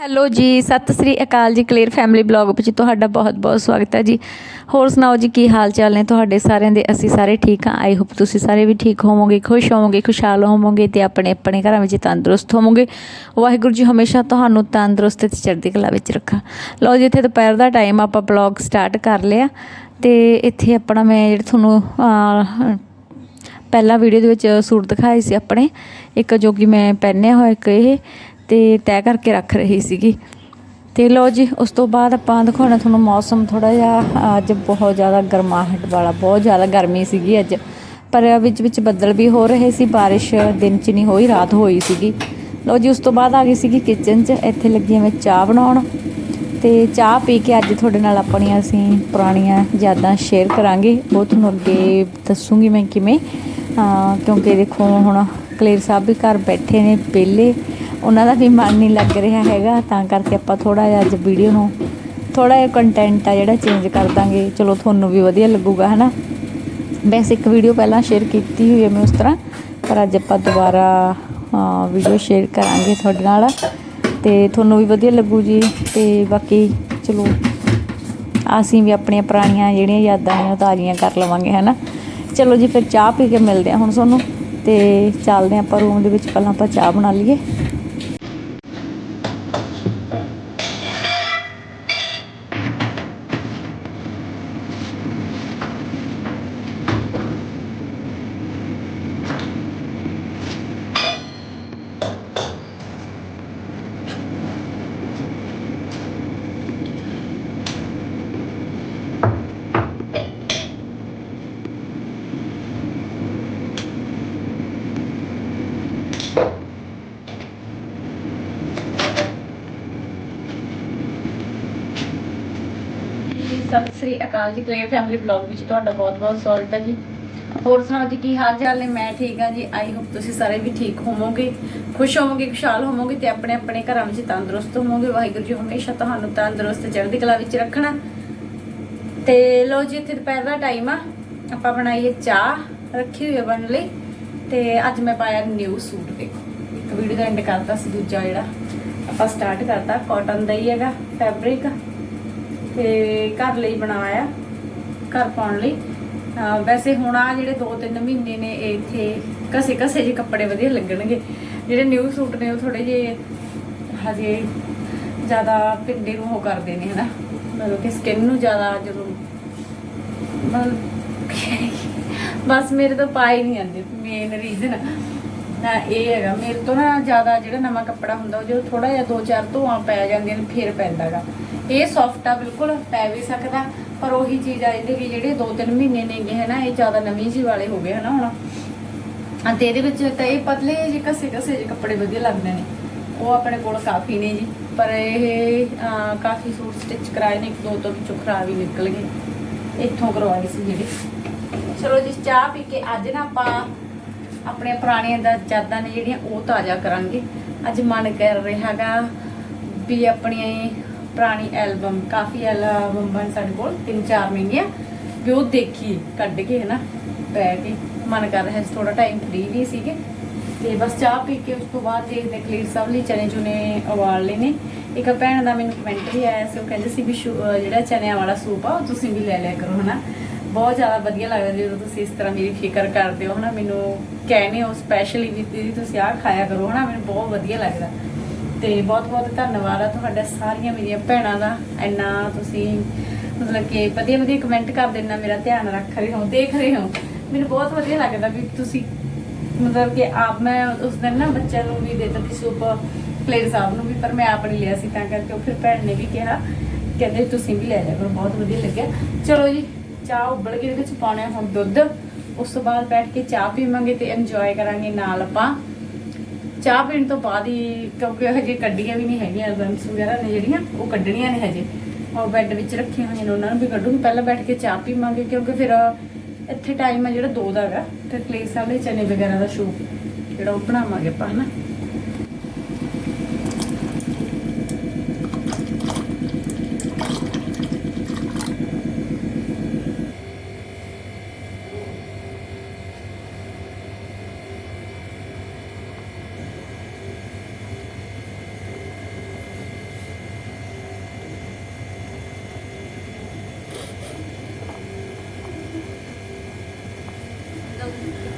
Hello ਜੀ ਸਤਿ ਸ੍ਰੀ ਅਕਾਲ ਜੀ clear family blog ਵਿੱਚ ਤੁਹਾਡਾ ਬਹੁਤ-ਬਹੁਤ ਸਵਾਗਤ ਹੈ ਜੀ। ਹੋਰ ਸੁਣਾਓ ਜੀ ਕੀ ਹਾਲ ਚਾਲ ਨੇ ਤੁਹਾਡੇ ਸਾਰਿਆਂ ਦੇ? ਅਸੀਂ ਸਾਰੇ ਠੀਕ ਹਾਂ। ਆਈ ਹੋਪ ਤੁਸੀਂ ਸਾਰੇ ਵੀ ਠੀਕ ਹੋਵੋਗੇ ਖੁਸ਼ ਹੋਵੋਗੇ ਖੁਸ਼ਹਾਲ ਹੋਵੋਗੇ ਤੇ ਆਪਣੇ ਆਪਣੇ ਘਰਾਂ ਵਿੱਚ ਤੰਦਰੁਸਤ ਹੋਵੋਗੇ। ਵਾਹਿਗੁਰੂ ਜੀ ਹਮੇਸ਼ਾ ਤੁਹਾਨੂੰ ਤੰਦਰੁਸਤ ਤੇ ਚੜ੍ਹਦੀ ਕਲਾ ਵਿੱਚ ਰੱਖਾ। ਲਓ ਜੀ ਇੱਥੇ ਦੁਪਹਿਰ ਦਾ ਟਾਈਮ ਆਪਾਂ ਬਲੌਗ ਸਟਾਰਟ ਕਰ ਲਿਆ ਤੇ ਇੱਥੇ ਆਪਣਾ ਮੈਂ ਜਿਹੜਾ ਤੁਹਾਨੂੰ ਅਹ, ਪਹਿਲਾ ਵੀਡੀਓ ਦੇ ਵਿੱਚ ਸੂਟ ਦਿਖਾਏ ਸੀ ਆਪਣੇ। ਇੱਕ ਜੋ ਕਿ ਮੈਂ ਪਹਿਨਿਆ ਹੋਇਆ ਇੱਕ ਇਹ। ਤੇ ਤੈਅ ਕਰਕੇ ਰੱਖ ਰਹੀ ਸੀਗੀ। ਤੇ ਲੋ ਜੀ, ਉਸ ਤੋਂ ਬਾਅਦ ਆਪਾਂ ਦਿਖਾਉਣਾ ਤੁਹਾਨੂੰ ਮੌਸਮ ਥੋੜਾ ਜਿਹਾ। ਅੱਜ ਬਹੁਤ ਜ਼ਿਆਦਾ ਗਰਮਾਹਟ ਵਾਲਾ, ਬਹੁਤ ਜ਼ਿਆਦਾ ਗਰਮੀ ਸੀਗੀ ਅੱਜ। ਪਰ ਵਿੱਚ ਵਿੱਚ ਬੱਦਲ ਵੀ ਹੋ ਰਹੇ ਸੀ, ਬਾਰਿਸ਼ ਦਿਨ ਚ ਨਹੀਂ ਹੋਈ, ਰਾਤ ਹੋਈ ਸੀਗੀ। ਲੋ ਜੀ, ਉਸ ਤੋਂ ਬਾਅਦ ਆ ਗਈ ਸੀਗੀ ਕਿਚਨ 'ਚ, ਇੱਥੇ ਲੱਗੀ ਮੈਂ ਚਾਹ ਬਣਾਉਣ। ਤੇ ਚਾਹ ਪੀ ਕੇ ਅੱਜ ਤੁਹਾਡੇ ਨਾਲ ਆਪਣੀਆਂ ਅਸੀਂ ਪੁਰਾਣੀਆਂ ਯਾਦਾਂ ਸ਼ੇਅਰ ਕਰਾਂਗੇ। ਉਹ ਤੁਹਾਨੂੰ ਅੱਗੇ ਦੱਸੂਗੀ ਮੈਂ ਕਿਵੇਂ। ਕਿਉਂਕਿ ਦੇਖੋ ਹੁਣ ਕਲੇਰ ਸਾਹਿਬ ਵੀ ਘਰ ਬੈਠੇ ਨੇ ਪਹਿਲੇ ਉਹਨਾਂ ਦਾ ਵੀ ਮਨ ਨਹੀਂ ਲੱਗ ਰਿਹਾ ਹੈਗਾ, ਤਾਂ ਕਰਕੇ ਆਪਾਂ ਥੋੜਾ ਜਿਹਾ ਅੱਜ ਵੀਡੀਓ ਨੂੰ ਥੋੜਾ ਜਿਹਾ ਕੰਟੈਂਟ ਆ ਜਿਹੜਾ ਚੇਂਜ ਕਰ ਦਾਂਗੇ। ਚਲੋ, ਤੁਹਾਨੂੰ ਵੀ ਵਧੀਆ ਲੱਗੂਗਾ, ਹਨਾ? ਵੈਸੇ ਇੱਕ ਵੀਡੀਓ ਪਹਿਲਾਂ ਸ਼ੇਅਰ ਕੀਤੀ ਹੋਈ ਹੈ ਮੈਂ ਉਸ ਤਰ੍ਹਾਂ, ਪਰ ਅੱਜ ਆਪਾਂ ਦੁਬਾਰਾ ਵੀਡੀਓ ਸ਼ੇਅਰ ਕਰਾਂਗੇ ਤੁਹਾਡੇ ਨਾਲ। ਤੇ ਤੁਹਾਨੂੰ ਵੀ ਵਧੀਆ ਲੱਗੂ ਜੀ। ਤੇ ਬਾਕੀ, ਚਲੋ, ਅਸੀਂ ਵੀ ਆਪਣੀਆਂ ਪੁਰਾਣੀਆਂ ਜਿਹੜੀਆਂ ਯਾਦਾਂ ਨੇ ਉਹ ਤਾਜ਼ੀਆਂ ਕਰ ਲਵਾਂਗੇ, ਹਨਾ? ਚਲੋ ਜੀ, ਫਿਰ ਚਾਹ ਪੀ ਕੇ ਮਿਲਦੇ ਹਾਂ ਹੁਣ ਤੁਹਾਨੂੰ। ਤੇ ਚੱਲਦੇ ਹਾਂ ਆਪਾਂ ਰੂਮ ਦੇ ਵਿੱਚ, ਪਹਿਲਾਂ ਆਪਾਂ ਚਾਹ ਬਣਾ ਲਈਏ। ਸਤਿ ਸ੍ਰੀ ਅਕਾਲ ਜੀ ਕਲੀਅਰ ਫੈਮਿਲੀ ਬਲੌਗ ਵਿੱਚ ਤੁਹਾਡਾ ਬਹੁਤ-ਬਹੁਤ ਸਵਾਗਤ ਹੈ ਜੀ। ਹੋਰ ਸੁਣਾਓ ਜੀ, ਕੀ ਹਾਲ ਚਾਲ ਨੇ? ਮੈਂ ਠੀਕ ਹਾਂ ਜੀ। ਆਈ ਹੋਪ ਤੁਸੀਂ ਸਾਰੇ ਵੀ ਠੀਕ ਹੋਵੋਗੇ, ਖੁਸ਼ ਹੋਵੋਗੇ, ਖੁਸ਼ਹਾਲ ਹੋਵੋਗੇ ਤੇ ਆਪਣੇ ਆਪਣੇ ਘਰਾਂ ਵਿੱਚ ਤੰਦਰੁਸਤ ਹੋਵੋਗੇ। ਵਾਹਿਗੁਰੂ ਜੀ ਹਮੇਸ਼ਾ ਤੁਹਾਨੂੰ ਤੰਦਰੁਸਤ ਚੜ੍ਹਦੀ ਕਲਾ ਵਿੱਚ ਰੱਖਣਾ। ਤੇ ਲੋ ਜੀ, ਇੱਥੇ ਦੁਪਹਿਰ ਦਾ ਟਾਈਮ ਆ। ਆਪਾਂ ਬਣਾਈਏ ਚਾਹ, ਰੱਖੀ ਹੋਈ ਹੈ ਬਣਨ ਲਈ। ਤੇ ਅੱਜ ਮੈਂ ਪਾਇਆ ਨਿਊ ਸੂਟ ਦੇਖੋ ਇੱਕ ਵੀਡੀਓ ਦਾ ਐਂਡ ਕਰਤਾ ਸੀ, ਦੂਜਾ ਜਿਹੜਾ ਆਪਾਂ ਸਟਾਰਟ ਕਰਤਾ ਕਾਟਨ ਦਾ ਹੀ ਹੈਗਾ ਫੈਬਰਿਕ ਤੇ ਘਰ ਲਈ ਬਣਾਇਆ, ਘਰ ਪਾਉਣ ਲਈ। ਵੈਸੇ ਹੁਣ ਆ ਜਿਹੜੇ 2-3 ਮਹੀਨੇ ਨੇ, ਇਹ ਇੱਥੇ ਕਸੇ ਕਸੇ ਜਿਹੇ ਕੱਪੜੇ ਵਧੀਆ ਲੱਗਣਗੇ। ਜਿਹੜੇ ਨਿਊ ਸੂਟ ਨੇ, ਉਹ ਥੋੜੇ ਜਿਹੇ ਹਜੇ ਜ਼ਿਆਦਾ ਪਿੰਡੇ ਨੂੰ ਉਹ ਕਰਦੇ ਨੇ, ਹਨਾ? ਮਤਲਬ ਕਿ ਸਕਿਨ ਨੂੰ ਜ਼ਿਆਦਾ ਜਦੋਂ ਮਤਲਬ ਬਸ ਮੇਰੇ ਤੋਂ ਪਾਈ ਨਹੀਂ ਆਉਂਦੇ ਮੇਨ ਰੀਜ਼ਨ ਨਾ ਇਹ ਹੈਗਾ। ਮੇਰੇ ਤੋਂ ਨਾ ਜ਼ਿਆਦਾ ਜਿਹੜਾ ਨਵਾਂ ਕੱਪੜਾ ਹੁੰਦਾ, ਉਹ ਜਦੋਂ ਥੋੜਾ ਜਿਹਾ ਦੋ ਚਾਰ ਧੋਆਂ ਪੈ ਜਾਂਦੀਆਂ ਨੇ, ਫਿਰ ਪੈਂਦਾਗਾ। ਇਹ ਸੌਫਟ ਆ ਬਿਲਕੁਲ, ਪੈ ਵੀ ਸਕਦਾ, ਪਰ ਉਹੀ ਚੀਜ਼ ਆ ਇਹਦੇ ਵੀ ਜਿਹੜੇ 2-3 ਮਹੀਨੇ ਨੇਗੇ ਹਨਾ, ਇਹ ਜ਼ਿਆਦਾ ਨਵੀਂ ਜੀ ਵਾਲੇ ਹੋ ਗਏ, ਹਨਾ, ਹੁਣ। ਤੇ ਇਹਦੇ ਵਿੱਚ ਤਾਂ ਇਹ ਪਤਲੇ ਜਿਹੇ ਕਸੇ ਕਸੇ ਜਿਹੇ ਕੱਪੜੇ ਵਧੀਆ ਲੱਗਦੇ ਨੇ। ਉਹ ਆਪਣੇ ਕੋਲ ਕਾਫੀ ਨੇ ਜੀ, ਪਰ ਇਹ ਕਾਫੀ ਸੂਟ ਸਟਿਚ ਕਰਾਏ ਨੇ, ਇੱਕ ਦੋ ਤੋਂ ਵਿੱਚੋਂ ਖਰਾਬ ਹੀ ਨਿਕਲ ਗਏ। ਇੱਥੋਂ ਕਰਵਾਏ ਸੀ ਜਿਹੜੇ। ਚਲੋ ਜੀ, ਚਾਹ ਪੀ ਕੇ ਅੱਜ ਨਾ ਆਪਾਂ ਆਪਣੀਆਂ ਪੁਰਾਣੀਆਂ ਦਾ ਯਾਦਾਂ ਨੇ ਜਿਹੜੀਆਂ ਉਹ ਤਾਜ਼ਾ ਕਰਾਂਗੇ। ਅੱਜ ਮਨ ਕਰ ਰਿਹਾਗਾ ਵੀ ਆਪਣੀਆਂ ਪੁਰਾਣੀ ਐਲਬਮ ਕਾਫੀ ਐਲਬਮ ਬਣ ਸਾਡੇ ਕੋਲ, ਤਿੰਨ ਚਾਰ ਮਹੀਨੇ ਵੀ ਉਹ ਦੇਖੀ ਕੱਢ ਕੇ ਹੈ ਨਾ ਬੈ ਕੇ। ਮਨ ਕਰ ਰਿਹਾ ਸੀ ਥੋੜਾ ਟਾਈਮ ਫ੍ਰੀ ਵੀ ਸੀਗੇ। ਤੇ ਬਸ ਚਾਹ ਪੀ ਕੇ ਉਸ ਤੋਂ ਬਾਅਦ ਦੇਖਦੇ ਕਲੀਰ ਸਭ ਲਈ ਚਨੇ ਚੁਨੇ ਉਬਾਲ ਲਏ ਨੇ। ਇੱਕ ਭੈਣ ਦਾ ਮੈਨੂੰ ਕਮੈਂਟ ਵੀ ਆਇਆ ਸੀ, ਉਹ ਕਹਿੰਦੇ ਸੀ ਵੀ ਜਿਹੜਾ ਚਨਿਆਂ ਵਾਲਾ ਸੂਪ ਆ, ਉਹ ਤੁਸੀਂ ਵੀ ਲੈ ਲਿਆ ਕਰੋ, ਹਨਾ। ਬਹੁਤ ਜ਼ਿਆਦਾ ਵਧੀਆ ਲੱਗਦਾ ਜਦੋਂ ਤੁਸੀਂ ਇਸ ਤਰ੍ਹਾਂ ਮੇਰੀ ਫਿਕਰ ਕਰਦੇ ਹੋ, ਹਨਾ? ਮੈਨੂੰ ਕਹਿੰਦੇ ਹੋ ਸਪੈਸ਼ਲੀ ਵੀ ਦੀਦੀ ਤੁਸੀਂ ਆਹ ਖਾਇਆ ਕਰੋ, ਹਨਾ? ਮੈਨੂੰ ਬਹੁਤ ਵਧੀਆ ਲੱਗਦਾ। ਤੇ ਬਹੁਤ ਬਹੁਤ ਧੰਨਵਾਦ ਆ ਤੁਹਾਡਾ, ਸਾਰੀਆਂ ਮੇਰੀਆਂ ਭੈਣਾਂ ਦਾ। ਇੰਨਾ ਤੁਸੀਂ ਮਤਲਬ ਕਿ ਵਧੀਆ ਵਧੀਆ ਕਮੈਂਟ ਕਰਦੇ ਦੇਣਾ ਮੇਰਾ ਧਿਆਨ ਰੱਖ ਰਹੇ ਹੋ, ਦੇਖ ਰਹੇ ਹੋ। ਮੈਨੂੰ ਬਹੁਤ ਵਧੀਆ ਲੱਗਦਾ ਵੀ ਤੁਸੀਂ ਮਤਲਬ ਕਿ ਆਪ ਮੈਂ ਉਸ ਦਿਨ ਨਾ ਬੱਚਿਆਂ ਨੂੰ ਵੀ ਦੇ ਦਿੱਤੀ ਸੂਪ, ਪਲੇਟ ਸਾਹਿਬ ਨੂੰ ਵੀ, ਪਰ ਮੈਂ ਆਪ ਨਹੀਂ ਲਿਆ ਸੀ, ਤਾਂ ਕਰਕੇ ਉਹ ਫਿਰ ਭੈਣ ਨੇ ਵੀ ਕਿਹਾ, ਕਹਿੰਦੇ ਤੁਸੀਂ ਵੀ ਲੈ ਲਿਆ ਕਰੋ, ਬਹੁਤ ਵਧੀਆ ਲੱਗਿਆ। ਚਲੋ ਜੀ ਚਾਹ ਉਬਲ ਕੇ ਉਹਦੇ ਵਿੱਚ ਪਾਉਣੇ ਆ ਹੁਣ ਦੁੱਧ। ਉਸ ਤੋਂ ਬਾਅਦ ਬੈਠ ਕੇ ਚਾਹ ਪੀਵਾਂਗੇ ਤੇ ਇੰਜੋਏ ਕਰਾਂਗੇ ਨਾਲ ਆਪਾਂ। ਚਾਹ ਪੀਣ ਤੋਂ ਬਾਅਦ ਹੀ, ਕਿਉਂਕਿ ਹਜੇ ਕੱਢੀਆਂ ਵੀ ਨਹੀਂ ਹੈਗੀਆਂ ਐਲਬਮਸ ਵਗੈਰਾ ਨੇ ਜਿਹੜੀਆਂ, ਉਹ ਕੱਢਣੀਆਂ ਨੇ ਹਜੇ। ਉਹ ਬੈੱਡ ਵਿੱਚ ਰੱਖੀਆਂ ਹੋਈਆਂ ਨੇ, ਉਹਨਾਂ ਨੂੰ ਵੀ ਕੱਢੂਗੀ। ਪਹਿਲਾਂ ਬੈਠ ਕੇ ਚਾਹ ਪੀਵਾਂਗੇ, ਕਿਉਂਕਿ ਫਿਰ ਇੱਥੇ ਟਾਈਮ ਹੈ ਜਿਹੜਾ 2 ਦਾ ਹੈਗਾ, ਤੇ ਪਲੇਸ ਵਾਲੇ ਚਨੇ ਵਗੈਰਾ ਦਾ ਸ਼ੂਪ ਜਿਹੜਾ ਉਹ ਬਣਾਵਾਂਗੇ ਆਪਾਂ, ਹਨਾ?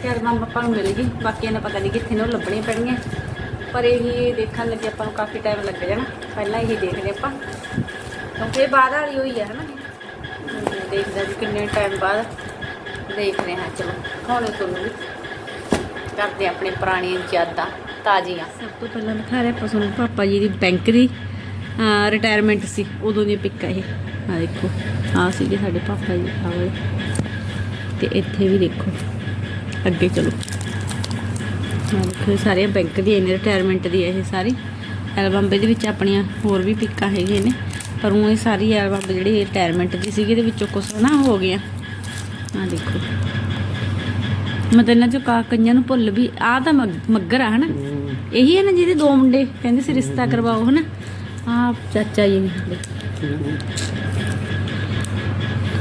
ਐਲਬਮ ਆਪਾਂ ਨੂੰ ਮਿਲ ਗਈ ਬਾਕੀਆਂ ਨੇ ਪਤਾ ਨਹੀਂ ਕਿੱਥੇ ਨੂੰ, ਉਹ ਲੱਭਣੀਆਂ ਪੈਣਗੀਆਂ। ਪਰ ਇਹ ਦੇਖਣ ਲੱਗੇ ਆਪਾਂ ਨੂੰ ਕਾਫੀ ਟਾਈਮ ਲੱਗ ਜਾਣਾ, ਪਹਿਲਾਂ ਇਹ ਦੇਖਦੇ ਆਪਾਂ। ਕਿਉਂਕਿ ਇਹ ਬਾਅਦ ਵਾਲੀ ਹੋਈ ਹੈ ਹਨਾ? ਹੁਣ ਦੇਖਦਾ ਜੀ ਕਿੰਨੇ ਟਾਈਮ ਬਾਅਦ ਦੇਖ ਰਹੇ ਹਾਂ, ਚਲੋ ਹੁਣ ਤੁਹਾਨੂੰ ਵੀ। ਕਰਦੇ ਆਪਣੇ ਪੁਰਾਣੀਆਂ ਯਾਦਾਂ, ਤਾਜ਼ੀਆਂ। ਸਭ ਤੋਂ ਪਹਿਲਾਂ ਦਿਖਾ ਰਿਹਾ ਆਪਾਂ ਤੁਹਾਨੂੰ ਪਾਪਾ ਜੀ ਦੀ ਬੈਂਕ ਦੀ ਰਿਟਾਇਰਮੈਂਟ ਸੀ, ਉਦੋਂ ਦੀ ਪਿਕ ਇਹ। ਆ ਦੇਖੋ ਆ ਸੀਗੇ ਸਾਡੇ ਪਾਪਾ ਜੀ, ਆਹ ਵਾਲੇ। ਤੇ ਇੱਥੇ ਵੀ ਦੇਖੋ। ਅੱਗੇ ਚਲੋ। ਦੇਖੋ ਸਾਰੀਆਂ ਬੈਂਕ ਦੀਆਂ ਨੇ ਰਿਟਾਇਰਮੈਂਟ ਦੀ ਇਹ ਸਾਰੀ। ਐਲਬਮ ਦੇ ਵਿੱਚ ਆਪਣੀਆਂ ਹੋਰ ਵੀ ਪਿੱਕਾਂ ਹੈਗੀਆਂ ਨੇ। ਪਰ ਉਹ ਇਹ ਸਾਰੀ ਐਲਬਮ ਜਿਹੜੀ ਰਿਟਾਇਰਮੈਂਟ ਦੀ ਸੀਗੀ ਇਹਦੇ ਵਿੱਚੋਂ ਕੁਛ ਨਾ ਹੋ ਗਿਆ। ਆ ਦੇਖੋ। ਮਤਲਬ ਇਹਨਾਂ ਚੋਂ ਕਾ ਕਈਆਂ ਨੂੰ ਭੁੱਲ ਵੀ ਆ ਤਾਂ ਮੱਗ- ਮੱਗਰ ਆ ਹਨਾ? ਇਹੀ ਹੈ ਨਾ ਜਿਹਦੇ ਦੋ ਮੁੰਡੇ ਕਹਿੰਦੇ ਸੀ ਰਿਸ਼ਤਾ ਕਰਵਾਓ ਹਨਾ? ਆ ਚਾਚਾ ਜੀ ਨੇ।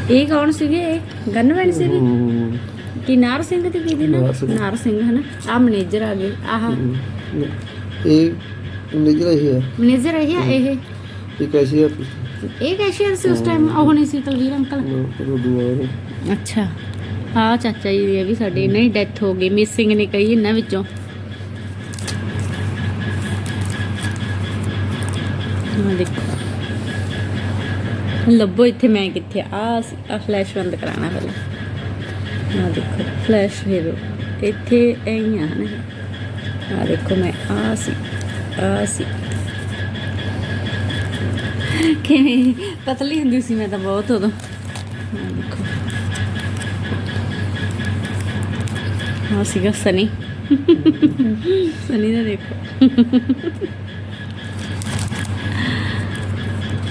ਇਹ ਕੌਣ ਸੀਗੇ? ਇਹ ਸੀਗੇ? ਕੀ ਨਾਰ ਸਿੰਘ ਤੇ ਕੀ ਦੀ ਨਾ ਨਾਰ ਸਿੰਘ। ਨਾਰ ਸਿੰਘ ਹਨਾ ਆ ਮੈਨੇਜਰ ਆ ਗਏ ਆਹ ਇਹ ਨਿਜਰ ਹੀ ਹੈ ਮੈਨੇਜਰ ਇਹ ਆ ਇਹ ਇਹ ਕੈਸੀ ਹੈ ਇਹ ਕੈਸ਼ੀਅਰ ਸੀ ਉਸ ਟਾਈਮ ਉਹ ਨਹੀਂ ਸੀ ਤਲਵੀਰ ਅੰਕਲ ਉਹ ਦੁਆ ਅੱਛਾ ਆ ਚਾਚਾ ਜੀ ਦੀ ਵੀ ਸਾਡੇ ਇਹਨਾਂ ਦੀ ਡੈਥ ਹੋ ਗਈ ਮਿਸਿੰਗ ਨੇ ਕਈ ਇਹਨਾਂ ਵਿੱਚੋਂ ਆ ਦੇਖੋ ਲੱਭੋ ਇੱਥੇ ਮੈਂ ਕਿੱਥੇ ਆ ਆ ਫਲੈਸ਼ ਬੰਦ ਕਰਾਣਾ ਪਹਿਲਾਂ ਆ ਦੇਖੋ ਫਲੈਸ਼ ਹੀਰੋ ਇੱਥੇ ਐਂ ਆ ਨਾ ਆ ਦੇਖੋ ਮੈਂ ਆ ਸੀ ਆ ਸੀ। ਕਿਵੇਂ ਪਤਲੀ ਹੁੰਦੀ ਸੀ ਮੈਂ ਤਾਂ ਬਹੁਤ ਉਦੋਂ। ਆ ਦੇਖੋ। ਹਾਂ ਸੀਗਾ ਸਨੀ। ਸਨੀ ਦਾ ਦੇਖੋ।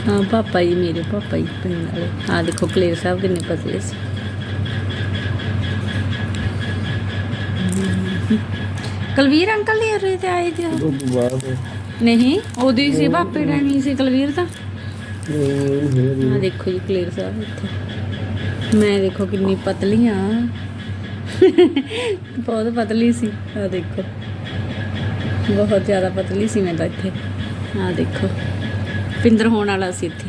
ਹਾਂ, ਪਾਪਾ ਜੀ ਮੇਰੇ, ਪਾਪਾ ਜੀ ਪਿੰਡ ਵਾਲੇ। ਹਾਂ ਦੇਖੋ, ਕਲੇਰ ਸਾਹਿਬ ਕਿੰਨੇ ਪਤਲੇ ਸੀ। ਕਲਵੀਰ ਅੰਕਲ ਦੀ ਉਰੇ ਤੇ ਆਏ ਤੇ? ਉਹ। ਉਹ ਬਾਅਦ ਨਹੀਂ ਉਹਦੀ ਸੀ ਪਾਪੇ ਡੈਣੀ ਸੀ ਕਲਵੀਰ ਤਾਂ। ਇਹ ਆ ਦੇਖੋ ਜੀ ਕਲੇਰ ਸਾਹਿਬ ਇੱਥੇ। ਮੈਂ ਦੇਖੋ ਕਿੰਨੀ ਪਤਲੀ ਆ। ਬਹੁਤ ਪਤਲੀ ਸੀ ਆ ਦੇਖੋ। ਬਹੁਤ ਜ਼ਿਆਦਾ ਪਤਲੀ ਸੀ ਮੈਂ ਤਾਂ ਇੱਥੇ। ਆ ਦੇਖੋ ਪਿੰਦਰ ਹੋਣ ਵਾਲਾ ਸੀ ਇੱਥੇ।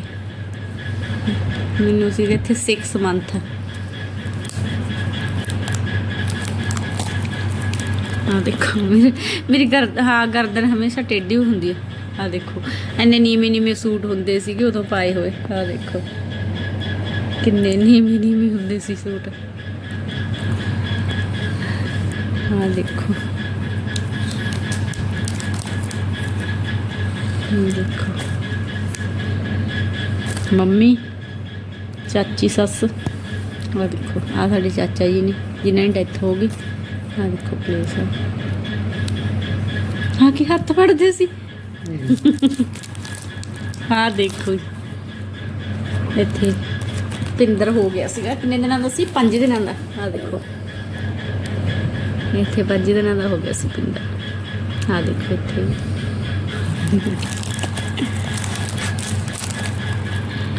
ਮੈਨੂੰ ਸੀ ਇੱਥੇ 6 ਮੰਥ ਆ ਦੇਖੋ। ਮੇਰੀ ਮੇਰੀ ਗਰ, ਹਾਂ, ਗਰਦਨ ਹਮੇਸ਼ਾ ਟੇਢੀ ਹੁੰਦੀ ਹੈ ਆ ਦੇਖੋ। ਐਨੇ ਨੀਵੇਂ ਨੀਵੇਂ ਸੂਟ ਹੁੰਦੇ ਸੀਗੇ, ਉਦੋਂ ਪਾਏ ਹੋਏ। ਆ ਦੇਖੋ। ਕਿੰਨੇ ਨੀਵੇਂ ਨੀਵੇਂ ਹੁੰਦੇ ਸੀ ਸੂਟ। ਆ ਦੇਖੋ। ਇਹ ਦੇਖੋ। ਮੰਮੀ, ਚਾਚੀ, ਸੱਸ। ਆ ਦੇਖੋ। ਆ ਸਾਡੇ ਚਾਚਾ ਜੀ ਨੇ, ਜਿਨ੍ਹਾਂ ਦੀ ਡੈਥ ਹੋ ਗਈ। ਆ ਦੇਖੋ ਪਲੇਸ ਆ ਕੀ ਹੱਥ ਫੜਦੇ ਸੀ? ਹਾਂ, ਦੇਖੋ ਇੱਥੇ ਪਿੰਦਰ ਹੋ ਗਿਆ ਸੀਗਾ, ਕਿੰਨੇ ਦਿਨਾਂ ਦਾ ਸੀ? 5 ਦਿਨਾਂ ਦਾ। ਆ ਦੇਖੋ। ਇੱਥੇ 5 ਦਿਨਾਂ ਦਾ ਹੋ ਗਿਆ ਸੀ ਪਿੰਦਰ ਆ ਦੇਖੋ ਇੱਥੇ।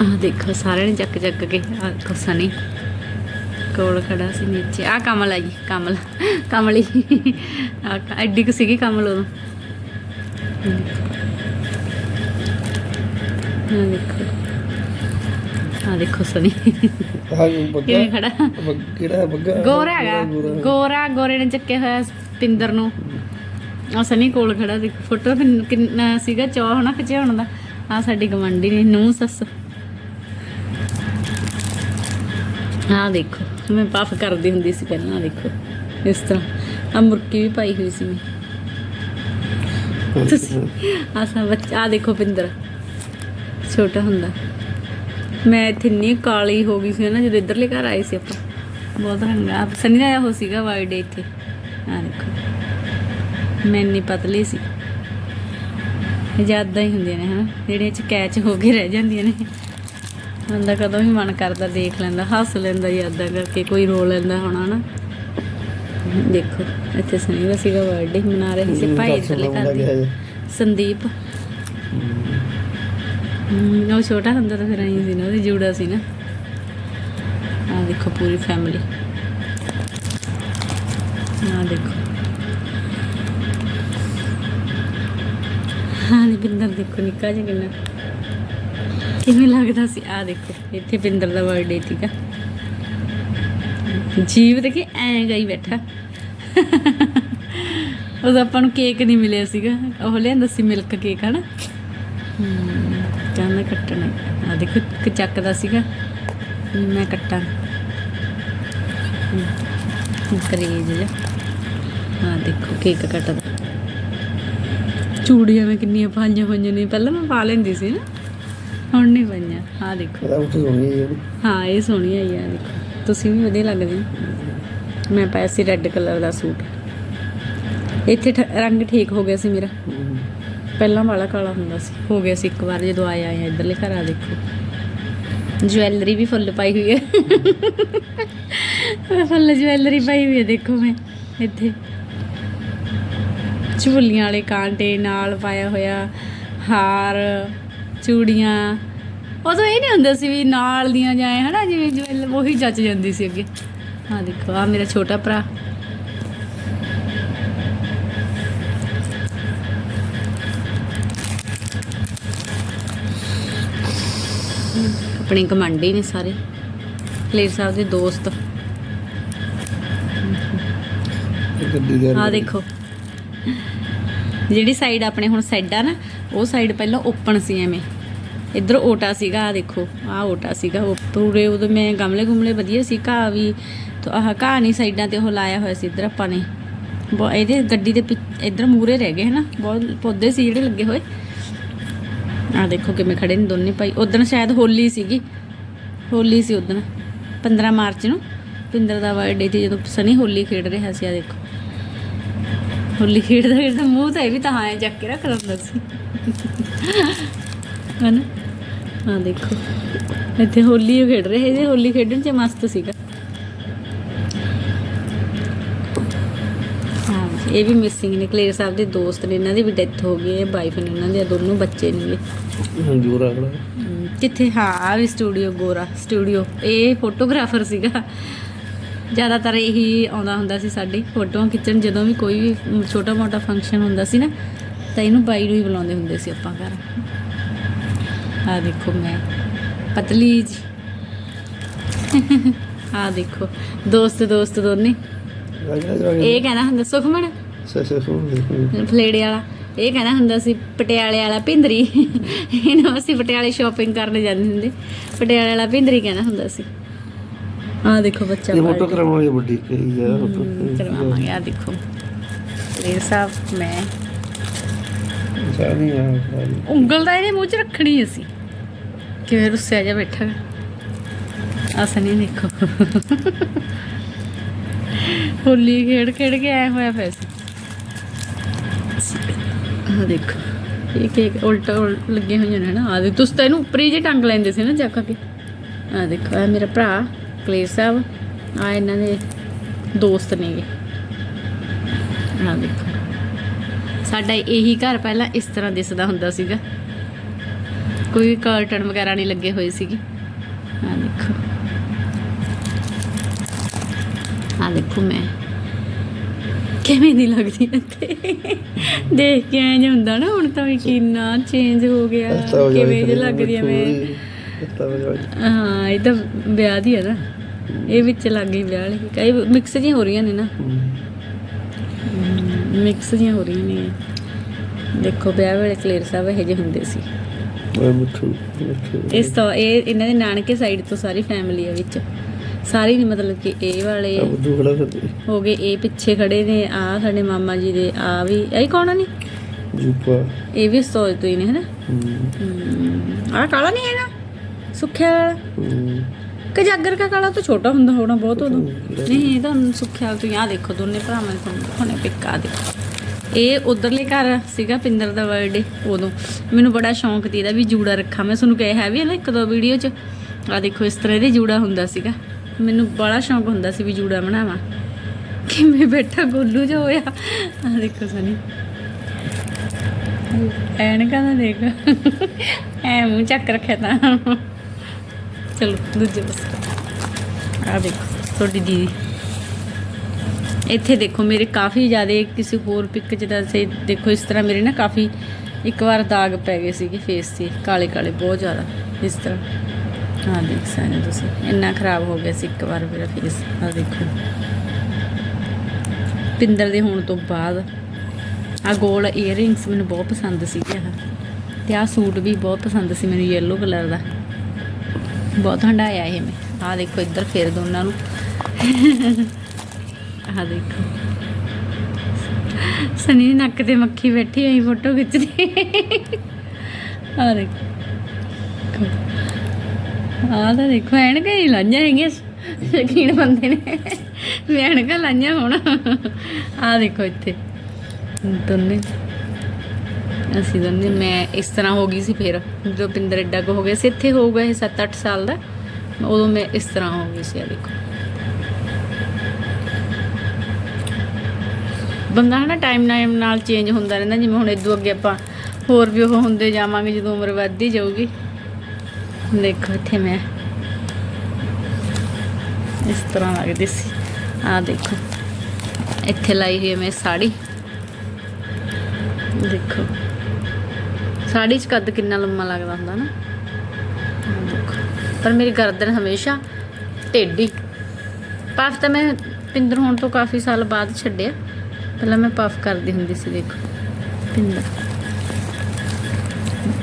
ਆ ਦੇਖੋ, ਸਾਰਿਆਂ ਨੇ ਚੱਕ ਚੱਕ ਕੇ ਆ ਦੇਖੋ, ਸਨੀ। ਕੋਲ ਖੜਾ ਸੀ ਨੀਚੇ। ਆ ਕਮਲ ਆ ਜੀ ਕਮਲ। ਕਮਲੀ ਆ ਐਡੀ ਕੁ ਸੀਗੀ ਕਮਲ ਉਦੋਂ। ਆ ਦੇਖੋ। ਆ ਦੇਖੋ ਸਨੀ। ਕਿਵੇਂ ਖੜਾ? ਕਿਹੜਾ ਬੱਗਾ? ਗੋਰਾ ਹੈਗਾ। ਗੋਰਾ। ਗੋਰਾ। ਗੋਰੇ ਨੇ ਚੱਕਿਆ ਹੋਇਆ ਪਿੰਦਰ ਨੂੰ। ਆ ਸਨੀ ਕੋਲ ਖੜਾ ਦੇਖੋ ਫੋਟੋ ਕਿੰਨਾ ਸੀਗਾ? ਚੌ ਹਨਾ ਖਿਚਾਉਣ ਦਾ? ਆ ਸਾਡੀ ਗਵੰਡੀ ਨੇ। ਨੂੰ ਸੱਸ। ਆ ਦੇਖੋ। ਮੈਂ ਪਫ ਕਰਦੀ ਹੁੰਦੀ ਸੀ ਪਹਿਲਾਂ, ਦੇਖੋ। ਇਸ ਤਰ੍ਹਾਂ। ਆ ਮੁਰਕੀ ਵੀ ਪਾਈ ਹੋਈ ਸੀ ਮੈਂ। ਤੁਸੀਂ ਆ ਸਾ ਬੱਚਾ ਆ ਦੇਖੋ ਪਿੰਦਰ। ਛੋਟਾ ਹੁੰਦਾ। ਮੈਂ ਇੱਥੇ ਇੰਨੀ ਕਾਲੀ ਹੋ ਗਈ ਸੀ ਨਾ, ਜਦੋਂ ਇੱਧਰਲੇ ਘਰ ਆਏ ਸੀ ਆਪਾਂ। ਬਹੁਤ ਰੰਗਾ ਸਨੀ ਦਾ ਉਹ ਸੀਗਾ ਵਾਈਡ ਇੱਥੇ। ਆ ਦੇਖੋ। ਮੈਂ ਇੰਨੀ ਪਤਲੀ ਸੀ। ਇਹ ਜ਼ਿਆਦਾ ਹੀ ਹੁੰਦੀਆਂ ਨੇ, ਹਨਾ? ਜਿਹੜੀਆਂ ਚ ਕੈਚ ਹੋ ਕੇ ਰਹਿ ਜਾਂਦੀਆਂ ਨੇ। ਬੰਦਾ ਕਦੋਂ ਵੀ ਮਨ ਕਰਦਾ ਦੇਖ ਲੈਂਦਾ ਹੱਸ ਲੈਂਦਾ ਯਾਦਾਂ ਕਰਕੇ ਕੋਈ ਰੋ ਲੈਂਦਾ ਹੋਣਾ ਨਾ। ਦੇਖੋ ਇੱਥੇ ਸਨੀ ਦਾ ਸੀਗਾ ਬਰਥਡੇ ਮਨਾ ਰਹੇ ਸੀ ਭਾਈ ਇੱਧਰਲੇ ਘਰ ਦੇ। ਸੰਦੀਪ। ਉਹ ਛੋਟਾ ਹੁੰਦਾ ਤਾਂ ਫਿਰ ਆਈ ਸੀ ਨਾ ਉਹਦੀ ਜੂੜਾ ਸੀ ਨਾ। ਆ ਦੇਖੋ ਪੂਰੀ ਫੈਮਿਲੀ ਆ ਦੇਖੋ। ਹਾਂ ਦੇਖੋ ਨਿੱਕਾ ਜਿਹਾ ਕਿੰਨਾ ਕਿਵੇਂ ਲੱਗਦਾ ਸੀ? ਆ ਦੇਖੋ, ਇੱਥੇ ਪਿੰਦਰ ਦਾ ਬਰਥਡੇ ਸੀਗਾ। ਜੀਵ ਦੇਖੀ, ਐਂ ਗਈ ਬੈਠਾ। ਉਦੋਂ ਆਪਾਂ ਨੂੰ ਕੇਕ ਨਹੀਂ ਮਿਲਿਆ ਸੀਗਾ। ਉਹ ਲਿਆਂਦਾ ਸੀ ਮਿਲਕ ਕੇਕ ਹਨਾ? ਕਹਿੰਦਾ ਕੱਟਣਾ ਆ ਦੇਖੋ, ਇੱਕ ਚੱਕਦਾ ਸੀਗਾ। ਮੈਂ ਕੱਟਾਂ। ਕਰੇਜ ਜਿਹਾ। ਆ ਦੇਖੋ ਕੇਕ ਕੱਟਦਾ। ਚੂੜੀਆਂ ਮੈਂ ਕਿੰਨੀਆਂ ਪਾਈਆਂ ਹੋਈਆਂ ਨੇ। ਪਹਿਲਾਂ ਮੈਂ ਪਾ ਲੈਂਦੀ ਸੀ ਨਾ। ਹੁਣ ਨਹੀਂ ਪਾਈਆਂ ਆ ਦੇਖੋ। ਇਹਦਾ ਉੱਥੇ ਹੋਣੀ ਹੈ ਹਾਂ ਇਹ ਸੋਹਣੀ ਆਈ ਆ ਦੇਖੋ। ਤੁਸੀਂ ਵੀ ਵਧੀਆ ਲੱਗਦੇ ਹੋ। ਮੈਂ ਪਾਇਆ ਸੀ ਰੈੱਡ ਕਲਰ ਦਾ ਸੂਟ। ਇੱਥੇ ਰੰਗ ਠੀਕ ਹੋ ਗਿਆ ਸੀ ਮੇਰਾ। ਪਹਿਲਾਂ ਵਾਲਾ ਕਾਲਾ ਹੁੰਦਾ ਸੀ। ਹੋ ਗਿਆ ਸੀ ਇੱਕ ਵਾਰ ਜਦੋਂ ਆਏ ਆਏ ਇੱਧਰਲੇ ਘਰ ਆ ਦੇਖੋ। ਜਵੈਲਰੀ ਵੀ ਫੁੱਲ ਪਾਈ ਹੋਈ ਹੈ। ਫੁੱਲ ਜਵੈਲਰੀ ਪਾਈ ਹੋਈ ਹੈ ਦੇਖੋ ਮੈਂ ਇੱਥੇ। ਝੁੱਲੀਆਂ ਵਾਲੇ ਕਾਂਟੇ ਨਾਲ ਪਾਇਆ ਹੋਇਆ ਹਾਰ। ਚੂੜੀਆਂ। ਉਦੋਂ ਇਹ ਨਹੀਂ ਹੁੰਦਾ ਸੀ ਵੀ ਨਾਲ ਦੀਆਂ ਜਾਏ ਹਨਾ ਜਿਵੇਂ ਜਵੈਲ ਉਹੀ ਜੱਚ ਜਾਂਦੀ ਸੀ ਅੱਗੇ। ਹਾਂ ਦੇਖੋ ਆ ਮੇਰਾ ਛੋਟਾ ਭਰਾ। ਆਪਣੇ ਕਮਾਂਡੀ ਨੇ ਸਾਰੇ। ਕਲੇਰ ਸਾਹਿਬ ਦੇ ਦੋਸਤ। ਆ ਦੇਖੋ। ਜਿਹੜੀ ਸਾਈਡ ਆਪਣੇ ਹੁਣ ਸਾਈਡ ਆ ਨਾ ਉਹ ਸਾਈਡ ਪਹਿਲਾਂ ਓਪਨ ਸੀ ਐਵੇਂ। ਇੱਧਰ ਓਟਾ ਸੀਗਾ ਆ ਦੇਖੋ ਆ ਓਟਾ ਸੀਗਾ। ਉਹ ਪੂਰੇ ਉਦੋਂ ਮੈਂ ਗਮਲੇ ਗੁਮਲੇ ਵਧੀਆ ਸੀ, ਘਾਹ ਵੀ, ਤਾਂ ਆਹ ਘਾਹ ਨਹੀਂ ਸਾਈਡਾਂ ਤੇ ਉਹ ਲਾਇਆ ਹੋਇਆ ਸੀ ਇੱਧਰ ਆਪਾਂ ਨੇ। ਬਹੁ- ਇਹਦੇ ਗੱਡੀ ਦੇ ਪਿੱਛ- ਇੱਧਰ ਮੂਰੇ ਰਹਿ ਗਏ ਹਨਾ, ਬਹੁਤ ਪੌਦੇ ਸੀ ਜਿਹੜੇ ਲੱਗੇ ਹੋਏ। ਆ ਦੇਖੋ ਕਿਵੇਂ ਖੜੇ ਨੇ ਦੋਨੇ ਭਾਈ। ਉਦੋਂ ਸ਼ਾਇਦ ਹੋਲੀ ਸੀਗੀ। ਹੋਲੀ ਸੀ ਉਦੋਂ 15 ਮਾਰਚ ਨੂੰ। ਪਿੰਦਰ ਦਾ ਬਰਥਡੇ ਤੇ ਜਦੋਂ ਸਨੀ ਹੋਲੀ ਖੇਡ ਰਿਹਾ ਸੀ ਆ ਦੇਖੋ। ਹੋਲੀ ਖੇਡਦਾ ਖੇਡਦਾ ਮੂੰਹ ਤਾਂ ਇਹ ਵੀ ਤਾਂ ਹਾਂ ਚੱਕ ਕੇ ਰੱਖ ਦਿੰਦਾ ਸੀ। ਹਨਾ? ਹਾਂ ਦੇਖੋ। ਇੱਥੇ ਹੋਲੀ ਖੇਡ ਰਹੇ ਸੀ ਹੋਲੀ ਖੇਡਣ 'ਚ ਮਸਤ ਸੀਗਾ। ਹਾਂ ਇਹ ਵੀ ਮਿਸਿੰਗ ਨੇ। ਕਲੇਰ ਸਾਹਿਬ ਦੇ ਦੋਸਤ ਨੇ ਇਹਨਾਂ ਦੀ ਵੀ ਡੈਥ ਹੋ ਗਈ ਹੈ। ਵਾਈਫ ਨੇ ਉਹਨਾਂ ਦੇ ਦੋਨੋਂ ਬੱਚੇ ਨੇ ਹਮ, ਕਿੱਥੇ? ਹਾਂ ਆ ਵੀ ਸਟੂਡੀਓ ਗੋਰਾ ਸਟੂਡੀਓ ਇਹ ਫੋਟੋਗ੍ਰਾਫਰ ਸੀਗਾ। ਜ਼ਿਆਦਾਤਰ ਇਹੀ ਆਉਂਦਾ ਹੁੰਦਾ ਸੀ ਸਾਡੀ ਫੋਟੋਆਂ ਖਿੱਚਣ ਜਦੋਂ ਵੀ ਕੋਈ ਵੀ ਛੋਟਾ ਮੋਟਾ ਫੰਕਸ਼ਨ ਹੁੰਦਾ ਸੀ ਨਾ ਤਾਂ ਇਹਨੂੰ ਬਾਈ ਨੂੰ ਹੀ ਬੁਲਾਉਂਦੇ ਹੁੰਦੇ ਸੀ ਆਪਾਂ ਘਰ। ਆ ਦੇਖੋ ਮੈਂ ਪਤਲੀ ਜੀ। ਆ ਦੇਖੋ ਦੋਸਤ ਦੋਸਤ ਦੋਨੇ। ਇਹ ਕਹਿੰਦਾ ਹੁੰਦਾ ਸੁਖਮਣ? ਫਲੇੜੇ ਵਾਲਾ। ਇਹ ਕਹਿੰਦਾ ਹੁੰਦਾ ਸੀ ਪਟਿਆਲੇ ਵਾਲਾ ਭਿੰਦਰੀ। ਇਹਨੂੰ ਅਸੀਂ ਪਟਿਆਲੇ ਸ਼ਾਪਿੰਗ ਕਰਨ ਜਾਂਦੇ ਹੁੰਦੇ। ਪਟਿਆਲੇ ਵਾਲਾ ਭਿੰਦਰੀ ਕਹਿੰਦਾ ਹੁੰਦਾ ਸੀ। ਆਹ ਦੇਖੋ ਬੱਚਾ ਇਹ ਫੋਟੋ ਕਰਾਵਾਂਗੇ ਵੱਡੀ ਕਹੀ ਯਾਰ ਕਰਵਾਵਾਂਗੇ ਆ ਦੇਖੋ। ਇਹ ਸਾਹਿਬ ਮੈਂ। ਸਾਰੀ ਆ ਉਂਗਲ ਤਾਂ ਇਹਦੇ ਮੂੰਹ 'ਚ ਰੱਖਣੀ ਅਸੀਂ। ਕਿਵੇਂ ਰੁੱਸਿਆ ਜਾ ਬੈਠਾ। ਆਸਾ ਨਹੀਂ ਦੇਖੋ। ਹੋਲੀ ਖੇਡ ਖੇਡ ਕੇ ਆਇਆ ਹੋਇਆ ਫੈਸ ਆ ਦੇਖੋ ਇਹ ਕੇਕ ਉਲਟਾ ਉਲ- ਲੱਗੇ ਹੋਏ ਨੇ ਨਾ। ਆ ਦੇ ਤੁਸੀਂ ਤਾਂ ਇਹਨੂੰ ਉੱਪਰ ਹੀ ਜੇ ਟੰਗ ਲੈਂਦੇ ਸੀ ਨਾ ਚੱਕ ਕੇ। ਆ ਦੇਖੋ ਆ ਮੇਰਾ ਭਰਾ। ਕਲੇਰ ਸਾਹਿਬ ਆ ਇਹਨਾਂ ਦੇ ਦੋਸਤ ਨੇਗੇ। ਆ ਦੇਖੋ। ਸਾਡਾ ਇਹੀ ਘਰ ਪਹਿਲਾਂ ਇਸ ਤਰ੍ਹਾਂ ਦਿਸਦਾ ਹੁੰਦਾ ਸੀਗਾ। ਕੋਈ ਕਰਟਨ ਵਗੈਰਾ ਨਹੀਂ ਲੱਗੇ ਹੋਏ ਸੀਗੇ। ਆ ਦੇਖੋ। ਆ ਦੇਖੋ ਮੈਂ। ਕਿਵੇਂ ਦੀ ਲੱਗਦੀ ਇੱਥੇ? ਦੇਖ ਕੇ ਐਂ ਜਿਹਾ ਹੁੰਦਾ ਨਾ ਹੁਣ ਤਾਂ ਵੀ ਕਿੰਨਾ ਚੇਂਜ ਹੋ ਗਿਆ। ਕਿਵੇਂ ਜਿਹਾ ਲੱਗਦੀ ਆ ਮੈਂ। ਹੋ ਇਹ ਤਾਂ ਵਿਆਹ ਦੀ ਹੈ ਨਾ। ਇਹ ਵਿੱਚ ਲੱਗ ਗਈ ਵਿਆਹ ਵਾਲੀ। ਕਈ ਮਿਕਸ ਜਿਹੀਆਂ ਹੋ ਰਹੀਆਂ ਨੇ ਨਾ। ਮਿਕਸ ਜਿਹੀਆਂ ਹੋ ਰਹੀਆਂ ਨੇ। ਦੇਖੋ ਵਿਆਹ ਵੇਲੇ ਕਲੇਰ ਸਾਹਿਬ ਇਹੋ ਜਿਹੇ ਹੁੰਦੇ ਸੀ। ਮੈਂ ਮਿੱਠੂ ਮਿੱਠੂ ਇਸ ਤੋਂ ਇਹ ਇਹਨਾਂ ਦੇ ਨਾਨਕੇ ਸਾਈਡ ਤੋਂ ਸਾਰੀ ਫੈਮਿਲੀ ਆ ਵਿੱਚ। ਸਾਰੀ ਨਹੀਂ ਮਤਲਬ ਕਿ ਇਹ ਵਾਲੇ ਹੋ ਗਏ ਇਹ ਪਿੱਛੇ ਖੜੇ ਨੇ ਆ ਸਾਡੇ ਮਾਮਾ ਜੀ ਦੇ ਆ ਵੀ ਇਹ ਕੌਣ ਨੇ? ਜੂਪਾ। ਇਹ ਵੀ ਸੋਚ ਤੋਂ ਹੀ ਨੇ ਹਨਾ? ਆ ਕਾਲਾ ਨਹੀਂ ਹੈਗਾ? ਸੁੱਖਿਆ ਵਾਲਾ? ਹਮ, ਕਿ ਜਾਗਰ ਕਾ ਕਾਲਾ ਤਾਂ ਛੋਟਾ ਹੁੰਦਾ ਹੋਣਾ ਬਹੁਤ ਉਦੋਂ। ਨਹੀਂ ਇਹ ਤਾਂ ਸੁੱਖਿਆ ਤੁਸੀਂ ਆ ਦੇਖੋ ਦੋਨੇ ਭਰਾਵਾਂ ਦੇ ਤੁਹਾਨੂੰ ਦਿਖਾਉਣੇ ਪਿੱਕਾ ਦੇਖੋ। ਇਹ ਉਧਰਲੇ ਘਰ ਸੀਗਾ ਪਿੰਦਰ ਦਾ ਬਰਥਡੇ ਉਦੋਂ। ਮੈਨੂੰ ਬੜਾ ਸ਼ੌਂਕ ਤੀ ਇਹਦਾ ਵੀ ਜੂੜਾ ਰੱਖਾਂ। ਮੈਂ ਤੁਹਾਨੂੰ ਕਿਹਾ ਹੈ ਵੀ ਨਾ ਇੱਕ ਦੋ ਵੀਡੀਓ 'ਚ ਆ ਦੇਖੋ ਇਸ ਤਰ੍ਹਾਂ ਇਹਦੇ ਜੂੜਾ ਹੁੰਦਾ ਸੀਗਾ। ਮੈਨੂੰ ਬੜਾ ਸ਼ੌਂਕ ਹੁੰਦਾ ਸੀ ਵੀ ਜੂੜਾ ਬਣਾਵਾਂ। ਕਿਵੇਂ ਬੈਠਾ ਗੋਲੂ ਜਿਹਾ ਹੋਇਆ। ਆ ਦੇਖੋ ਸਨੀ। ਐਨਕਾਂ ਦਾ ਦੇਖ। ਐ ਮੂੰਹ ਚੱਕ ਰੱਖਿਆ ਤਾਂ। ਚਲੋ, ਦੂਜੇ ਪਾਸੇ। ਆ ਦੇਖੋ, ਤੁਹਾਡੀ ਦੀਦੀ। ਇੱਥੇ ਦੇਖੋ, ਮੇਰੇ ਕਾਫੀ ਜ਼ਿਆਦਾ ਕਿਸੇ ਹੋਰ ਪਿਕ 'ਚ ਤਾਂ ਸੇ ਦੇਖੋ, ਇਸ ਤਰ੍ਹਾਂ ਮੇਰੇ ਨਾ ਕਾਫੀ ਇੱਕ ਵਾਰ ਦਾਗ ਪੈ ਗਏ ਸੀਗੇ ਫੇਸ ਤੇ, ਕਾਲੇ ਕਾਲੇ, ਬਹੁਤ ਜ਼ਿਆਦਾ, ਇਸ ਤਰ੍ਹਾਂ। ਹਾਂ ਦੇਖ ਸਕਦੇ ਹੋ ਤੁਸੀਂ, ਇੰਨਾ ਖਰਾਬ ਹੋ ਗਿਆ ਸੀ ਇੱਕ ਵਾਰ ਮੇਰਾ ਫੇਸ ਆ ਦੇਖੋ। ਪਿੰਦਰ ਦੇ ਹੋਣ ਤੋਂ ਬਾਅਦ ਆ ਗੋਲ 이어ਰਿੰਗਸ ਮੈਨੂੰ ਬਹੁਤ ਪਸੰਦ ਸੀਗੇ ਆ ਤੇ ਆ ਸੂਟ ਵੀ ਬਹੁਤ ਪਸੰਦ ਸੀ ਮੈਨੂੰ ਯੈਲੋ ਕਲਰ ਦਾ। ਬਹੁਤ ਹੰਡਾਇਆ ਇਹ ਮੈਂ। ਆਹ ਦੇਖੋ ਇੱਧਰ ਫੇਰ ਦੋਨਾਂ ਨੂੰ। ਆ ਦੇਖੋ। ਸਨੀ ਨੱਕ ਤੇ ਮੱਖੀ ਬੈਠੀ ਹੋਈ ਫੋਟੋ ਖਿੱਚਦੀ। ਆਹ ਦੇਖੋ। ਆਹ ਤਾਂ ਦੇਖੋ, ਐਨਕਾਂ ਹੀ ਲਾਈਆਂ ਹੈਗੀਆਂ। ਸ਼ਕੀਨ ਬੰਦੇ ਨੇ। ਵੀ ਐਨਕਾਂ ਲਾਈਆਂ ਹੁਣ। ਆਹ ਦੇਖੋ ਇੱਥੇ। ਦੋਨੇ। ਅਸੀਂ ਦੋਨੇ ਮੈਂ ਇਸ ਤਰ੍ਹਾਂ ਹੋ ਗਈ ਸੀ ਫਿਰ। ਜਦੋਂ ਪਿੰਦਰ ਐਡਾ ਕੁ ਹੋ ਗਿਆ ਸੀ, ਇੱਥੇ ਹੋਊਗਾ ਇਹ 7-8 ਸਾਲ ਦਾ। ਉਦੋਂ ਮੈਂ ਇਸ ਤਰ੍ਹਾਂ ਹੋ ਗਈ ਸੀ ਆ ਦੇਖੋ। ਬੰਦਾ ਹਨਾ ਟਾਈਮ ਨਾਈਮ ਨਾਲ ਚੇਂਜ ਹੁੰਦਾ ਰਹਿੰਦਾ, ਜਿਵੇਂ ਹੁਣ ਇਦੋਂ ਅੱਗੇ ਆਪਾਂ ਹੋਰ ਵੀ ਉਹ ਹੁੰਦੇ ਜਾਵਾਂਗੇ, ਜਦੋਂ ਉਮਰ ਵੱਧਦੀ ਜਾਊਗੀ। ਦੇਖੋ, ਇੱਥੇ ਮੈਂ ਇਸ ਤਰ੍ਹਾਂ ਲੱਗਦੀ ਸੀ। ਆ ਦੇਖੋ, ਇੱਥੇ ਲਾਈ ਹੋਈ ਮੈਂ ਸਾੜੀ। ਦੇਖੋ। ਸਾੜੀ 'ਚ ਕੱਦ ਕਿੰਨਾ ਲੰਮਾ ਲੱਗਦਾ ਹੁੰਦਾ ਨਾ? ਪਰ ਮੇਰੀ ਗਰਦਨ ਹਮੇਸ਼ਾ ਟੇਢੀ। ਪਫ ਤਾਂ ਮੈਂ ਪਿੰਦਰ ਹੋਣ ਤੋਂ ਕਾਫੀ ਸਾਲ ਬਾਅਦ ਛੱਡਿਆ। ਪਹਿਲਾਂ ਮੈਂ ਪਫ ਕਰਦੀ ਹੁੰਦੀ ਸੀ, ਦੇਖੋ। ਪਿੰਦਰ।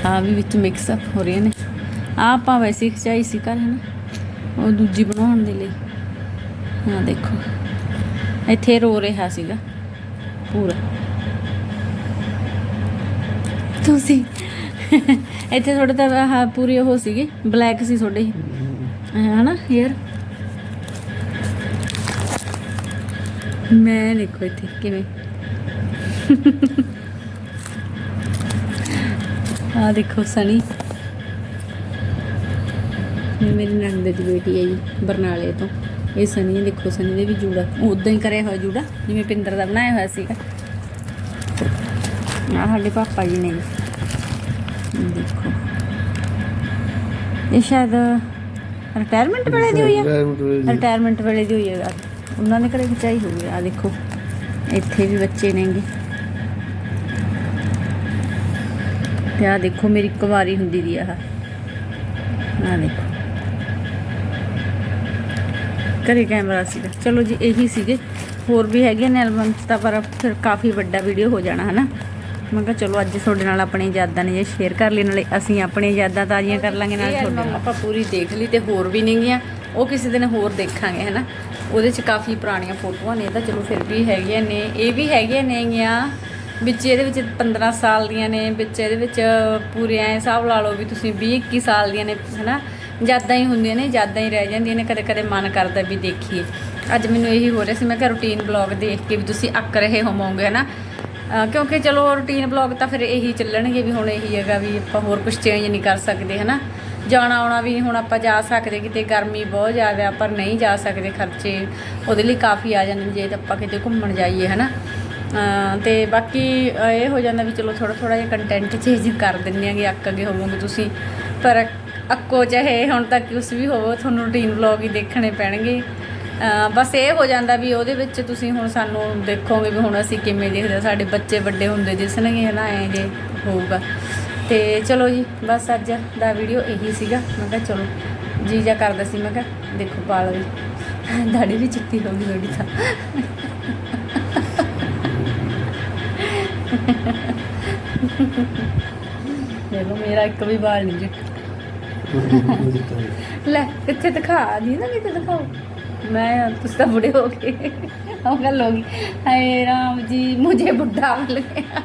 ਆ ਵੀ ਵਿੱਚ ਮਿਕਸ ਹੋ ਰਹੀਆਂ ਨੇ। ਆ ਆਪਾਂ ਵੈਸੇ ਹੀ ਖਿਚਾਈ ਸੀ ਘਰ, ਹੈ ਨਾ? ਉਹ ਦੂਜੀ ਬਣਾਉਣ ਦੇ ਲਈ। ਹਾਂ ਦੇਖੋ। ਇੱਥੇ ਰੋ ਰਿਹਾ ਸੀਗਾ। ਪੂਰਾ। ਤੁਸੀਂ ਇੱਥੇ ਤੁਹਾਡੇ ਤਾਂ ਆਹ ਪੂਰੀ ਉਹ ਸੀਗੀ ਬਲੈਕ ਸੀ ਥੋੜੇ ਹਨਾ ਹੇਅਰ ਮੈਂ ਦੇਖੋ ਇੱਥੇ ਕਿਵੇਂ। ਆ ਦੇਖੋ ਸਨੀ। ਇਹ ਮੇਰੀ ਨੰਦ ਦੀ ਬੇਟੀ ਹੈ ਜੀ, ਬਰਨਾਲੇ ਤੋਂ। ਇਹ ਸਨੀ ਦੇਖੋ ਸਨੀ ਦੇ ਵੀ ਜੂੜਾ। ਉਦਾਂ ਹੀ ਕਰਿਆ ਹੋਇਆ ਜੂੜਾ, ਜਿਵੇਂ ਪਿੰਦਰ ਦਾ ਬਣਾਇਆ ਹੋਇਆ ਸੀਗਾ। ਆ ਸਾਡੇ ਪਾਪਾ ਜੀ ਨੇ। ਦੇਖੋ। ਇਹ ਸ਼ਾਇਦ ਰਿਟਾਇਰਮੈਂਟ ਵੇਲੇ ਦੀ ਹੋਈ ਆ। ਰਿਟਾਇਰਮੈਂਟ ਵੇਲੇ ਦੀ। ਹੋਈ ਹੈ ਉਹਨਾਂ ਨੇ ਘਰੇ ਖਿਚਾਈ ਹੋਈ ਆ ਦੇਖੋ। ਇੱਥੇ ਵੀ ਬੱਚੇ ਨੇਗੇ। ਤੇ ਆ ਦੇਖੋ ਮੇਰੀ ਕੁਵਾਰੀ ਹੁੰਦੀ ਦੀ ਆਹ। ਆ ਦੇਖੋ। ਘਰੇ ਕੈਮਰਾ ਸੀਗਾ। ਚਲੋ ਜੀ ਇਹੀ ਸੀਗੇ। ਹੋਰ ਵੀ ਹੈਗੇ ਨੇ ਐਲਬਮ 'ਚ ਤਾਂ ਪਰ ਫਿਰ ਕਾਫੀ ਵੱਡਾ ਵੀਡੀਓ ਹੋ ਜਾਣਾ ਹਨਾ? ਮੈਂ ਕਿਹਾ ਚਲੋ ਅੱਜ ਤੁਹਾਡੇ ਨਾਲ ਆਪਣੀ ਯਾਦਾਂ ਨੇ ਜੇ ਸ਼ੇਅਰ ਕਰ ਲਈ ਨਾਲੇ ਅਸੀਂ ਆਪਣੀਆਂ ਯਾਦਾਂ ਤਾਜ਼ੀਆਂ ਕਰ ਲਾਂਗੇ ਨਾਲ ਤੁਹਾਡੇ ਨਾਲ। ਆਪਾਂ ਪੂਰੀ ਦੇਖ ਲਈ ਤੇ ਹੋਰ ਵੀ ਨੇਗੀਆਂ। ਉਹ ਕਿਸੇ ਦਿਨ ਹੋਰ ਦੇਖਾਂਗੇ ਹਨਾ? ਉਹਦੇ 'ਚ ਕਾਫੀ ਪੁਰਾਣੀਆਂ ਫੋਟੋਆਂ ਨੇ ਇਹ ਤਾਂ ਚਲੋ ਫਿਰ ਵੀ ਹੈਗੀਆਂ ਨੇ। ਇਹ ਵੀ ਹੈਗੀਆਂ ਨੇਗੀਆਂ। ਵਿੱਚ ਇਹਦੇ ਵਿੱਚ 15 ਸਾਲ ਦੀਆਂ ਨੇ ਵਿੱਚ ਇਹਦੇ ਵਿੱਚ ਪੂਰੇ ਐ ਹਿਸਾਬ ਲਾ ਲਓ ਵੀ ਤੁਸੀਂ 20 21 ਸਾਲ ਦੀਆਂ ਨੇ ਹਨਾ? ਯਾਦਾਂ ਹੀ ਹੁੰਦੀਆਂ ਨੇ ਯਾਦਾਂ ਹੀ ਰਹਿ ਜਾਂਦੀਆਂ ਨੇ ਕਦੇ ਕਦੇ ਮਨ ਕਰਦਾ ਵੀ ਦੇਖੀਏ। ਅੱਜ ਮੈਨੂੰ ਇਹੀ ਹੋ ਰਿਹਾ ਸੀ ਮੈਂ ਕਿਹਾ ਰੂਟੀਨ ਬਲੌਗ ਦੇਖ ਕੇ ਵੀ ਤੁਸੀਂ ਅੱਕ ਰਹੇ ਹੋਵੋਗੇ ਹਨਾ? ਕਿਉਂਕਿ ਚਲੋ ਰੂਟੀਨ ਬਲੌਗ ਤਾਂ ਫਿਰ ਇਹੀ ਚੱਲਣਗੇ ਵੀ ਹੁਣ ਇਹੀ ਹੈਗਾ ਵੀ ਆਪਾਂ ਹੋਰ ਕੁਝ ਚੇਂਜ ਨਹੀਂ ਕਰ ਸਕਦੇ, ਹਨਾ? ਜਾਣਾ ਆਉਣਾ ਵੀ ਹੁਣ ਆਪਾਂ ਜਾ ਸਕਦੇ, ਕਿਤੇ ਗਰਮੀ ਬਹੁਤ ਜ਼ਿਆਦਾ ਪਰ ਨਹੀਂ ਜਾ ਸਕਦੇ ਖਰਚੇ। ਉਹਦੇ ਲਈ ਕਾਫੀ ਆ ਜਾਂਦੇ ਨੇ, ਜੇ ਤਾਂ ਆਪਾਂ ਕਿਤੇ ਘੁੰਮਣ ਜਾਈਏ, ਹਨਾ? ਅਹ ਤੇ ਬਾਕੀ ਇਹ ਹੋ ਜਾਂਦਾ ਵੀ ਚਲੋ ਥੋੜਾ ਥੋੜਾ ਜਿਹਾ ਕੰਟੈਂਟ ਚੇਂਜ ਕਰ ਦਿੰਦੇ ਆਂਗੇ ਅੱਕ ਅੱਗੇ ਹੋਵੋਗੇ ਤੁਸੀਂ। ਪਰ ਅੱਕੋ ਚਾਹੇ ਹੁਣ ਤੱਕ ਕੁਛ ਵੀ ਹੋਵੋ, ਤੁਹਾਨੂੰ ਰੂਟੀਨ ਵਲੌਗ ਹੀ ਦੇਖਣੇ ਪੈਣਗੇ। ਬਸ ਇਹ ਹੋ ਜਾਂਦਾ ਵੀ ਉਹਦੇ ਵਿੱਚ ਤੁਸੀਂ ਹੁਣ ਸਾਨੂੰ ਦੇਖੋਗੇ ਵੀ ਹੁਣ ਅਸੀਂ ਕਿਵੇਂ ਦੇਖਦੇ ਸਾਡੇ ਬੱਚੇ ਵੱਡੇ ਹੁੰਦੇ ਦਿਸਣਗੇ ਹਨਾ ਐਂ ਜੇ ਹੋਊਗਾ। ਤੇ ਚਲੋ ਜੀ ਬਸ ਅੱਜ ਦਾ ਵੀਡੀਓ ਇਹੀ ਸੀਗਾ। ਮੈਂ ਕਿਹਾ ਚਲੋ ਜੀ ਜਾ ਕਰਦਾ ਸੀ ਮੈਂ ਕਿਹਾ ਦੇਖੋ ਵਾਲ ਵੀ। ਦਾੜੀ ਵੀ ਚਿੱਟੀ ਹੋ ਗਈ ਥੋੜੀ ਤਾਂ। ਦੇਖੋ ਮੇਰਾ ਇੱਕ ਵੀ ਵਾਲ ਨਹੀਂ ਜੀ ਲੈ ਕਿੱਥੇ ਦਿਖਾ ਦੀ ਨਾ ਕਿੱਥੇ ਦਿਖਾਓ। ਮੈਂ, ਤੁਸੀਂ ਤਾਂ ਬੁੜੇ ਹੋ ਗਏ। ਉਹ ਗੱਲ ਹੋ ਗਈ। ਹਾਏ ਰਾਮ ਜੀ, ਮੁਝੇ ਬੁੱਢਾ ਮਿਲ ਗਿਆ।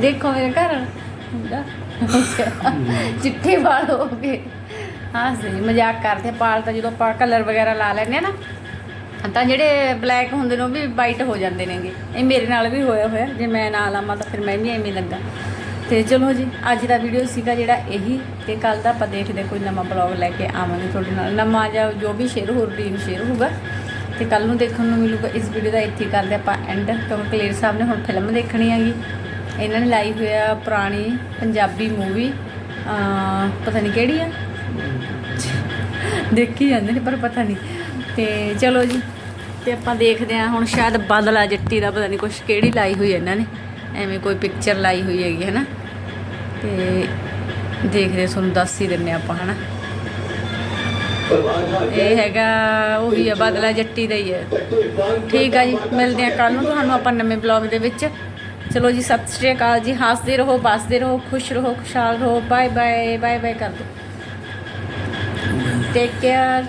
ਦੇਖੋ ਮੇਰੇ ਘਰ ਬੁੱਢਾ ਹੋ ਚਿੱਟੇ ਵਾਲ ਹੋ ਗਏ। ਹਾਂ, ਸਹੀ। ਮਜ਼ਾਕ ਕਰਦੇ ਪਾਲ ਤਾਂ ਜਦੋਂ ਆਪਾਂ ਕਲਰ ਵਗੈਰਾ ਲਾ ਲੈਂਦੇ ਆ ਨਾ, ਤਾਂ ਜਿਹੜੇ ਬਲੈਕ ਹੁੰਦੇ ਨੇ, ਉਹ ਵੀ ਵਾਈਟ ਹੋ ਜਾਂਦੇ ਨੇਗੇ। ਇਹ ਮੇਰੇ ਨਾਲ ਵੀ ਹੋਇਆ ਹੋਇਆ। ਜੇ ਮੈਂ ਨਾ ਲਾਵਾਂ ਤਾਂ ਫਿਰ ਮੈਂ ਵੀ ਐਵੇਂ ਲੱਗਾ। ਤੇ ਚਲੋ ਜੀ, ਅੱਜ ਦਾ ਵੀਡੀਓ ਸੀਗਾ ਜਿਹੜਾ ਇਹੀ ਤੇ ਕੱਲ ਦਾ ਆਪਾਂ ਦੇਖਦੇ ਕੋਈ ਨਵਾਂ ਬਲੌਗ ਲੈ ਕੇ ਆਵਾਂਗੇ ਤੁਹਾਡੇ ਨਾਲ। ਨਵਾਂ ਜਾਂ ਜੋ ਵੀ ਸ਼ੇਅਰ ਹੋ ਰੂਟੀਨ ਸ਼ੇਅਰ ਹੋਊਗਾ। ਤੇ ਕੱਲ ਨੂੰ ਦੇਖਣ ਨੂੰ ਮਿਲੂਗਾ। ਇਸ ਵੀਡੀਓ ਦਾ ਇੱਥੇ ਹੀ ਕਰਦੇ ਆਪਾਂ ਐਂਡ ਕਿਉਂਕਿ ਕਲੀਅਰ ਸਾਹਿਬ ਨੇ ਹੁਣ ਫਿਲਮ ਦੇਖਣੀ ਹੈਗੀ। ਇਹਨਾਂ ਨੇ ਲਾਈ ਹੋਇਆ ਪੁਰਾਣੀ ਪੰਜਾਬੀ ਮੂਵੀ ਪਤਾ ਨਹੀਂ ਕਿਹੜੀ ਆ। ਦੇਖੀ ਜਾਂਦੇ ਨੇ, ਪਰ ਪਤਾ ਨਹੀਂ। ਤੇ ਚਲੋ ਜੀ, ਤੇ ਆਪਾਂ ਦੇਖਦੇ ਹਾਂ ਹੁਣ ਸ਼ਾਇਦ ਬਾਦਲਾ ਜੱਟੀ ਦਾ, ਪਤਾ ਨਹੀਂ ਕੁਛ ਕਿਹੜੀ ਲਾਈ ਹੋਈ ਹੈ ਇਹਨਾਂ ਨੇ। ਐਵੇਂ ਕੋਈ ਪਿਕਚਰ ਲਾਈ ਹੋਈ ਹੈਗੀ ਹੈ ਨਾ ਤੇ ਦੇਖਦੇ ਤੁਹਾਨੂੰ ਦੱਸ ਹੀ ਦਿੰਨੇ ਆਪਾਂ, ਹਨਾ। ਇਹ ਹੈਗਾ, ਉਹੀ ਆ, ਬਦਲਾ ਜੱਟੀ ਦਾ ਹੀ ਹੈ ਠੀਕ ਆ ਜੀ, ਮਿਲਦੇ ਆ ਕੱਲ ਨੂੰ ਤੁਹਾਨੂੰ ਆਪਾਂ ਨਵੇਂ ਬਲੌਗ ਦੇ ਵਿੱਚ। ਚਲੋ ਜੀ, ਸਤਿ ਸ਼੍ਰੀ ਅਕਾਲ ਜੀ, ਹੱਸਦੇ ਰਹੋ ਬਸਦੇ ਰਹੋ, ਖੁਸ਼ ਰਹੋ, ਖੁਸ਼ਹਾਲ ਰਹੋ ਬਾਏ ਬਾਏ ਬਾਏ ਬਾਏ ਕਰ ਦਿਓ ਟੇਕ ਕੇਅਰ